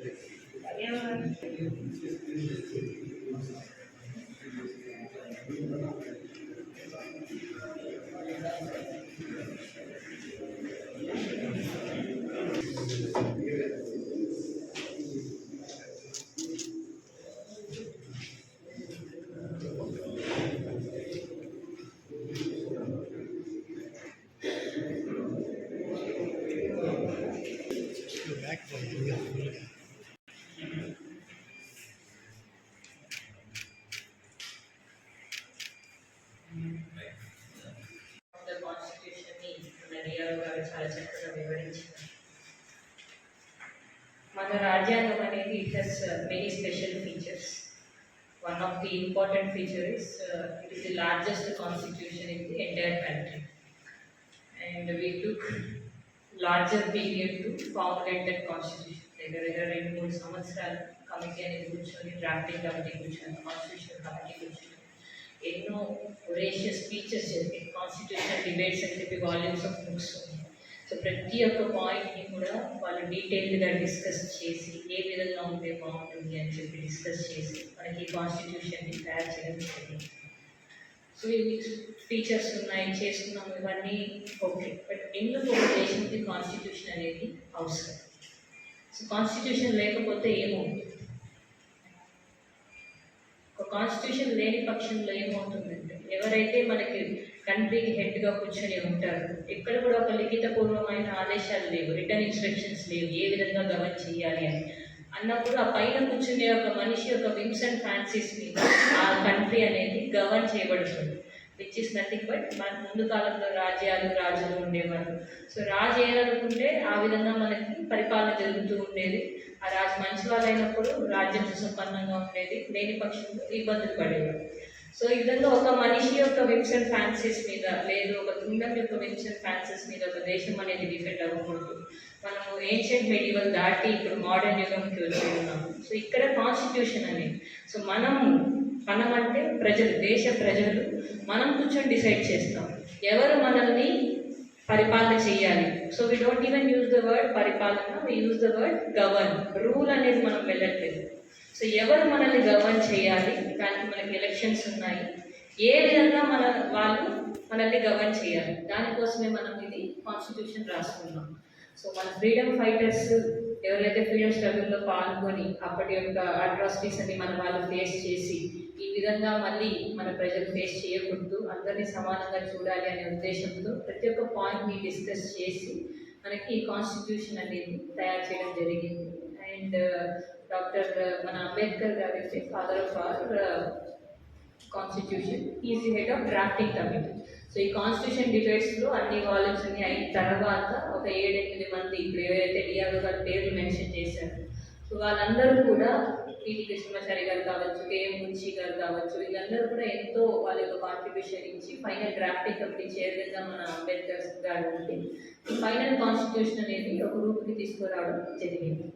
The నడియారు గారు చాలా చక్కగా వివరించారు. మన రాజ్యాంగం అనేది it has many special features one of the important feature is it is the largest constitution in the entire country and we took larger period to formulate that constitution దగ్గర దగ్గర రెండు మూడు సంవత్సరాలు కమిటీ అనేది కూర్చొని డ్రాఫ్టింగ్ కమిటీ కూర్చొని constitution committee కూర్చొని ఎన్నో ఒరేషియస్ స్పీచెస్ జరిగాయి కాన్స్టిట్యూషన్ డిబేట్స్ అని చెప్పి వాల్యూమ్స్ ఆఫ్ బుక్స్ సో ప్రతి ఒక్క పాయింట్ని కూడా వాళ్ళు డీటెయిల్డ్గా డిస్కస్ చేసి ఏ విధంగా ఉంటే బాగుంటుంది అని చెప్పి డిస్కస్ చేసి మనకి కాన్స్టిట్యూషన్ని తయారు చేయడం జరిగింది. సో ఇవి ఫీచర్స్ ఉన్నాయి చేసుకున్నాము ఇవన్నీ ఓకే బట్ ఎందుకు ఒక దేశానికి కాన్స్టిట్యూషన్ అనేది అవసరం? సో కాన్స్టిట్యూషన్ లేకపోతే ఏమవుతుంది? కాన్స్టిట్యూషన్ లేని పక్షంలో ఏమవుతుందంటే ఎవరైతే మనకి కంట్రీకి హెడ్గా కూర్చొని ఉంటారు ఎక్కడ కూడా ఒక లిఖితపూర్వమైన ఆదేశాలు లేవు రిటర్న్ ఇన్స్ట్రక్షన్స్ లేవు ఏ విధంగా గవర్న్ చేయాలి అని. అన్నప్పుడు ఆ పైన కూర్చునే ఒక మనిషి యొక్క విమ్స్ అండ్ ఫ్యాన్సీస్ని ఆ కంట్రీ అనేది గవర్న్ చేయబడుతుంది. విచ్ ఇస్ నథింగ్ బట్ మన ముందు కాలంలో రాజ్యాలు రాజులు ఉండేవారు. సో రాజు ఏదనుకుంటే ఆ విధంగా మనకి పరిపాలన జరుగుతూ ఉండేది. ఆ రాజు మంచి వాళ్ళైనప్పుడు రాజ్యం సుసంపన్నంగా ఉండేది. లేని పక్షంలో ఇబ్బందులు పడేవారు. సో ఈ విధంగా ఒక మనిషి యొక్క విమ్స్ అండ్ ఫ్యాన్సీస్ మీద లేదు ఒక కింగ్డమ్ యొక్క విమ్స్ అండ్ ఫ్యాన్సీస్ మీద ఒక దేశం అనేది డిపెండ్ అవ్వకూడదు. మనము ఏన్షియంట్ మెడివల్ దాటి ఇప్పుడు మోడర్న్ యుగంకి వచ్చి ఉన్నాము. సో ఇక్కడ కాన్స్టిట్యూషన్ అనేది సో మనము మనం అంటే ప్రజలు దేశ ప్రజలు మనం కూర్చొని డిసైడ్ చేస్తాం. ఎవరు మనల్ని పరిపాలన చేయాలి? So we don't even use the word పరిపాలన we use the word govern rule అనేది మనం వెళ్ళట్లేదు. సో ఎవరు మనల్ని గవర్న్ చేయాలి? సెక్షన్స్ ఉన్నాయి. ఏ విధంగా మన వాళ్ళు మనల్ని గవర్న్ చేయాలి? దానికోసమే మనం ఇది కాన్స్టిట్యూషన్ రాసుకున్నాం. సో మన ఫ్రీడమ్ ఫైటర్స్ ఎవరైతే ఫ్రీడమ్ స్ట్రగుల్లో పాల్గొని అప్పటి యొక్క అట్రాసిటీస్ అని మన వాళ్ళు ఫేస్ చేసి ఈ విధంగా మళ్ళీ మన ప్రజలు ఫేస్ చేయకూడదు. అందరినీ సమానంగా చూడాలి అనే ఉద్దేశంతో ప్రతి ఒక్క పాయింట్ని డిస్కస్ చేసి మనకి ఈ కాన్స్టిట్యూషన్ అనేది తయారు చేయడం జరిగింది. అండ్ uh, డాక్టర్ మన అంబేద్కర్ గారు father of our constitution is head of drafting committee so ఈ కాన్స్టిట్యూషన్ డిబేట్స్లో అన్ని కాలేజ్ అన్ని అయిన తర్వాత ఒక ఏడెనిమిది మంది ఇప్పుడు ఎవరైతే డిఆర్ఓ గారి పేర్లు మెన్షన్ చేశారు సో వాళ్ళందరూ కూడా పిటి కృష్ణమాచారి గారు కావచ్చు కేఎం మున్షి గారు కావచ్చు వీళ్ళందరూ కూడా ఎంతో వాళ్ళ యొక్క కాంట్రిబ్యూషన్ ఇచ్చి ఫైనల్ డ్రాఫ్టింగ్ కమిటీ చైర్మన్గా మన అంబేద్కర్ గారు ఉండి ఫైనల్ కాన్స్టిట్యూషన్ అనేది ఒక రూపుకి తీసుకురావడం జరిగింది.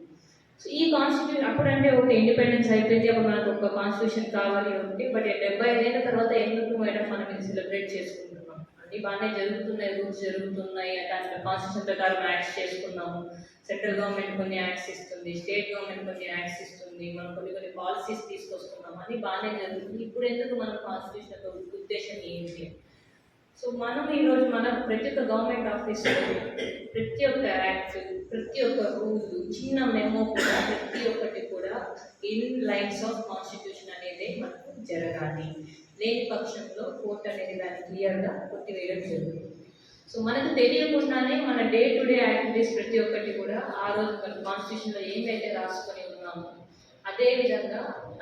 సో ఈ కాన్స్టిట్యూషన్ అప్పుడంటే ఒక ఇండిపెండెన్స్ అయిపోయింది. అప్పుడు మనకు ఒక కాన్స్టిట్యూషన్ కావాలి ఉంటే బట్ డెబ్బై ఐదేళ్ళ తర్వాత ఎందుకు మేడం మనం ఇది సెలబ్రేట్ చేసుకుంటున్నాం? అన్ని బాగానే జరుగుతున్నాయి రూల్స్ జరుగుతున్నాయి. దాంట్లో కాన్స్టిట్యూషన్ ప్రకారం యాక్ట్స్ చేసుకున్నాము. సెంట్రల్ గవర్నమెంట్ కొన్ని యాక్ట్స్ ఇస్తుంది స్టేట్ గవర్నమెంట్ కొన్ని యాక్ట్స్ ఇస్తుంది. మనం కొన్ని కొన్ని పాలసీస్ తీసుకొస్తున్నాం. అని బాగానే జరుగుతుంది ఇప్పుడు ఎందుకు మనం కాన్స్టిట్యూషన్ యొక్క ఉద్దేశం ఏంటి? సో మనం ఈరోజు మన ప్రతి ఒక్క గవర్నమెంట్ ఆఫీస్లో ప్రతి ఒక్క యాక్ట్ ప్రతి ఒక్క రూల్ చిన్న మెమో కూడా ప్రతి ఒక్కటి కూడా ఇన్ లైన్స్ ఆఫ్ కాన్స్టిట్యూషన్ అనేది మనకు జరగాలి. లేని పక్షంలో కోర్టు అనేది దాన్ని క్లియర్గా కొట్టివేయడం జరుగుతుంది. సో మనకు తెలియకుండానే మన డే టు డే యాక్టివిటీస్ ప్రతి ఒక్కటి కూడా ఆ రోజు మన కాన్స్టిట్యూషన్లో ఏమైతే రాసుకొని ఉన్నామో అదే విధంగా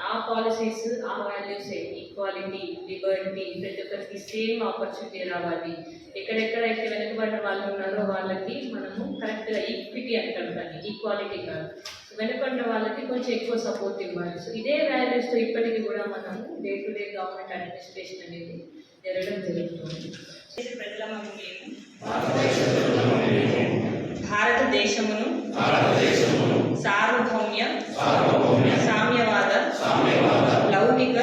ఆ పాలసీస్ ఆ వాల్యూస్ ఈక్వాలిటీ లిబర్టీ ప్రతి ఒక్కరికి సేమ్ ఆపర్చునిటీ రావాలి. ఎక్కడెక్కడైతే వెనుకబడిన వాళ్ళు ఉన్నారో వాళ్ళకి మనము కరెక్ట్గా ఈక్విటీ అంటాం దాన్ని ఈక్వాలిటీ కాదు. సో వెనుకొండ వాళ్ళకి కొంచెం ఎక్కువ సపోర్ట్ ఇవ్వాలి. సో ఇదే వాల్యూస్తో ఇప్పటికీ కూడా మనం day to day government administration అనేది జరగడం జరుగుతుంది. ప్రజలమము మేము భారతదేశమును ಸಾರ್ವಭೌಮ್ಯ ಸಾಮ್ಯವಾದ ಲೌಕಿಕ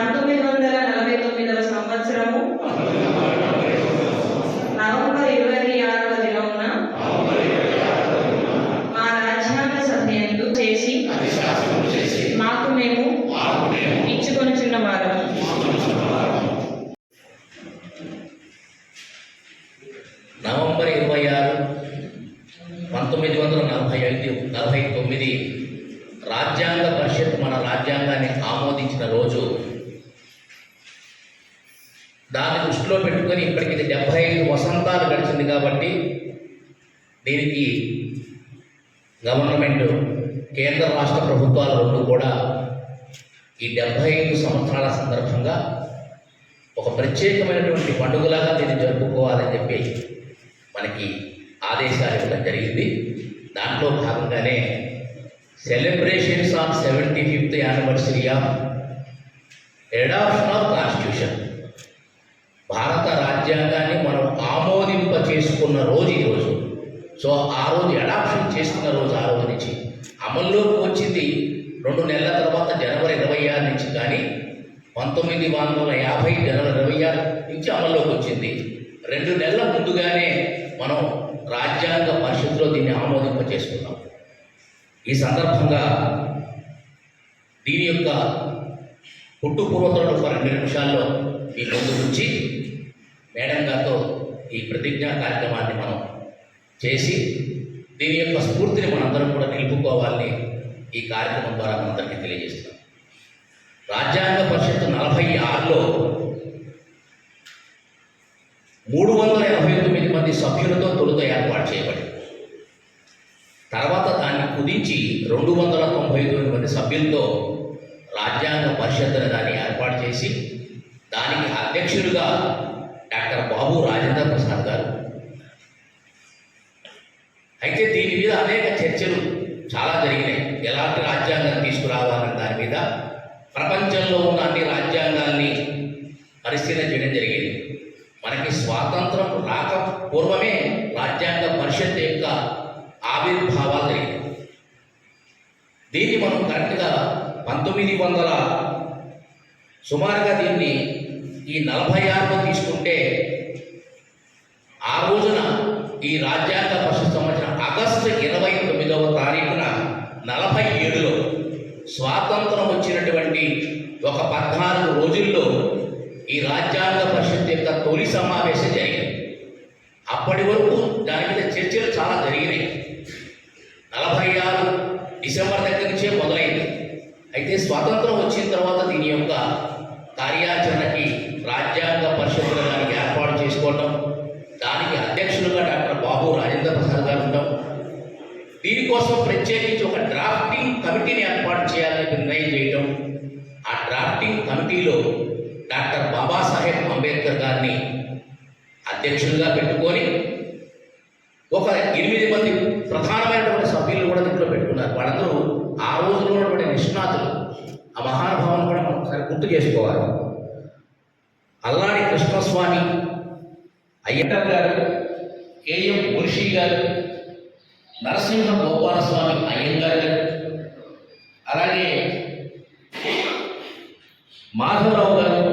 పంతొమ్మిది వందల నలభై తొమ్మిదవ సంవత్సరము నవంబర్ ఇరవై ఆరవ దినమున మా రాజ్యాంగ సభ్యులు చేసి మాకు మేము ఇచ్చుకొనుచున్న వారము నవంబర్ ఇరవై ఆరు పంతొమ్మిది వందల నలభై ఐదు నలభై తొమ్మిది రాజ్యాంగ పరిషత్ మన రాజ్యాంగాన్ని ఆమోదించిన రోజు దాన్ని దృష్టిలో పెట్టుకొని ఇప్పటికి ఇది డెబ్భై ఐదు వసంతాలు గడిచింది కాబట్టి దీనికి గవర్నమెంట్ కేంద్ర రాష్ట్ర ప్రభుత్వాలు రెండు కూడా ఈ డెబ్భై ఐదు సంవత్సరాల సందర్భంగా ఒక ప్రత్యేకమైనటువంటి పండుగలాగా దీన్ని జరుపుకోవాలని చెప్పి మనకి ఆదేశాలు ఇవ్వడం జరిగింది. దాంట్లో భాగంగానే celebrations of seventy fifth anniversary of adoption of constitution. భారత రాజ్యాంగాన్ని మనం ఆమోదింప చేసుకున్న రోజు ఈ రోజు. సో ఆ రోజు అడాప్షన్ చేసుకున్న రోజు ఆ రోజు నుంచి అమల్లోకి వచ్చింది రెండు నెలల తర్వాత జనవరి ఇరవై ఆరు నుంచి కానీ పంతొమ్మిది వందల యాభై జనవరి ఇరవై ఆరు నుంచి అమల్లోకి వచ్చింది. రెండు నెలల ముందుగానే మనం రాజ్యాంగ పరిషత్లో దీన్ని ఆమోదింప చేసుకున్నాం ఈ సందర్భంగా దీని యొక్క పుట్టుపూర్వతడు ఒక రెండు నిమిషాల్లో మీ ముందు నుంచి మేడం గారితో ఈ ప్రతిజ్ఞా కార్యక్రమాన్ని మనం చేసి దీని యొక్క స్ఫూర్తిని మనందరం కూడా నిలుపుకోవాలని ఈ కార్యక్రమం ద్వారా మనందరికీ తెలియజేస్తున్నాం. రాజ్యాంగ పరిషత్తు నలభై ఆరులో మూడు వందల ఎనభై తొమ్మిది మంది సభ్యులతో తొలుత ఏర్పాటు చేయబడింది. తర్వాత దాన్ని కుదించి రెండు వందల తొంభై తొమ్మిది మంది సభ్యులతో రాజ్యాంగ పరిషత్తుని దాన్ని ఏర్పాటు చేసి దానికి అధ్యక్షుడిగా డాక్టర్ బాబు రాజేంద్ర ప్రసాద్ గారు. అయితే దీని మీద అనేక చర్చలు చాలా జరిగినాయి. ఎలాంటి రాజ్యాంగం తీసుకురావాలన్న దాని మీద ప్రపంచంలో ఉన్న అన్ని రాజ్యాంగాల్ని పరిశీలన చేయడం జరిగింది. మనకి స్వాతంత్రం రాక పూర్వమే రాజ్యాంగ పరిషత్ యొక్క ఆవిర్భావాలు జరిగింది దీన్ని మనం కరెక్ట్గా పంతొమ్మిది వందల సుమారుగా దీన్ని ఈ నలభై ఆరులో తీసుకుంటే ఆ రోజున ఈ రాజ్యాంగ పరిషత్ సంవత్సరం ఆగస్టు ఇరవై తొమ్మిదవ తారీఖున నలభై ఏడులో స్వాతంత్రం వచ్చినటువంటి ఒక పద్నాలుగు రోజుల్లో ఈ రాజ్యాంగ పరిషత్ యొక్క తొలి సమావేశం జరిగింది. అప్పటి వరకు దాని మీద చర్చలు చాలా జరిగినాయి. నలభై ఆరు డిసెంబర్ దగ్గర నుంచే మొదలైంది. అయితే స్వాతంత్రం వచ్చిన తర్వాత దీని యొక్క కార్యాచరణకి రాజ్యాంగ పరిశోధన దానికి ఏర్పాటు చేసుకోవటం దానికి అధ్యక్షులుగా డాక్టర్ బాబు రాజేంద్ర ప్రసాద్ గారు ఉండటం. దీనికోసం ప్రత్యేకించి ఒక డ్రాఫ్టింగ్ కమిటీని ఏర్పాటు చేయాలని నిర్ణయం చేయటం. ఆ డ్రాఫ్టింగ్ కమిటీలో డాక్టర్ బాబాసాహెబ్ అంబేద్కర్ గారిని అధ్యక్షులుగా పెట్టుకొని ఒక ఎనిమిది మంది ప్రధానమైనటువంటి సభ్యులు కూడా దీంట్లో పెట్టుకున్నారు. వాళ్ళందరూ ఆ రోజుల్లో ఉన్నటువంటి నిష్ణ ఆ మహానుభావులు కూడా మనం ఒకసారి గుర్తు చేసుకోవాలి అల్లాడి కృష్ణస్వామి అయ్యటర్ గారు కేఎం మున్షి గారు నరసింహ గోపాలస్వామి అయ్యంగారు గారు అలాగే మాధవరావు గారు